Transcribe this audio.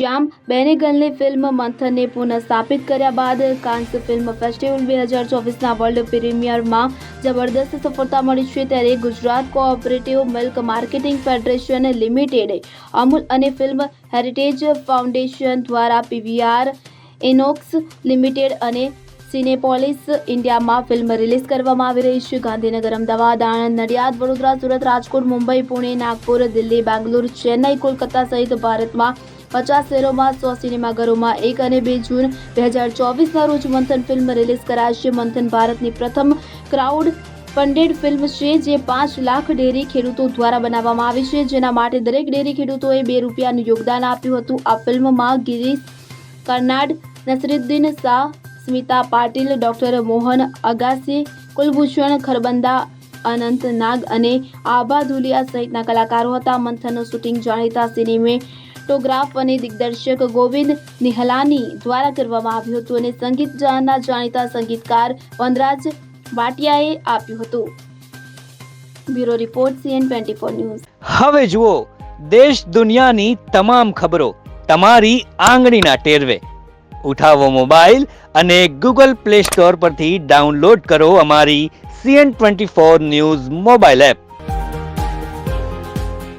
શ્યામ બેનેગલની film મંથનને પુનઃસ્થાપિત કર્યા બાદ કાન્સ ફિલ્મ ફેસ્ટિવલ બે હજાર ચોવીસના વર્લ્ડ પ્રીમિયરમાં જબરદસ્ત સફળતા મળી છે ત્યારે Gujarat cooperative milk marketing federation લિમિટેડે Amul અને ફિલ્મ હેરિટેજ ફાઉન્ડેશન દ્વારા પીવીઆર ઇનોક્સ લિમિટેડ અને સિનેપોલિસ ઇન્ડિયામાં ફિલ્મ રિલીઝ કરવામાં આવી રહી છે. ગાંધીનગર, અમદાવાદ, આણંદ, નડિયાદ, વડોદરા, સુરત, રાજકોટ, મુંબઈ, પુણે, નાગપુર, દિલ્હી, બેંગ્લોર, ચેન્નઈ, કોલકાતા સહિત ભારતમાં પચાસ શહેરોમાં સો સિનેમાઘરોમાં એક અને બે જૂન બે હજાર ચોવીસના રોજ મંથન ફિલ્મ રિલીઝ કરાશે. મંથન ભારતની પ્રથમ ક્રાઉડ ફંડેડ ફિલ્મ છે, જે પાંચ લાખ ડેરી ખેડૂતો દ્વારા બનાવવામાં આવી છે. જેના માટે દરેક ડેરી ખેડૂતોએ બે રૂપિયાનું યોગદાન આપ્યું હતું. આ ફિલ્મમાં ગિરીશ કર્નાડ, નસરુદ્દીન શાહ, સ્મિતા પાટીલ, ડોક્ટર મોહન અગાસી, કુલભૂષણ ખરબંદા, અનંત નાગ અને આભા ધુલિયા સહિતના કલાકારો હતા. મંથનનું શૂટિંગ જાણીતા સિનેમેટોગ્રાફ અને દિગ્દર્શક ગોવિંદ નિહલાની દ્વારા કરવામાં આવ્યું હતું અને સંગીત જાણના જાણીતા સંગીતકાર વનરાજ વાટિયાએ આપ્યું હતું. Bureau report CN twenty four news. હવે જુઓ, દેશ દુનિયાની તમામ ખબરો તમારી આંગળીના ટેરવે. ઉઠાવો મોબાઈલ અને ગૂગલ પ્લે સ્ટોર પરથી ડાઉનલોડ કરો અમારી CN twenty four news mobile app.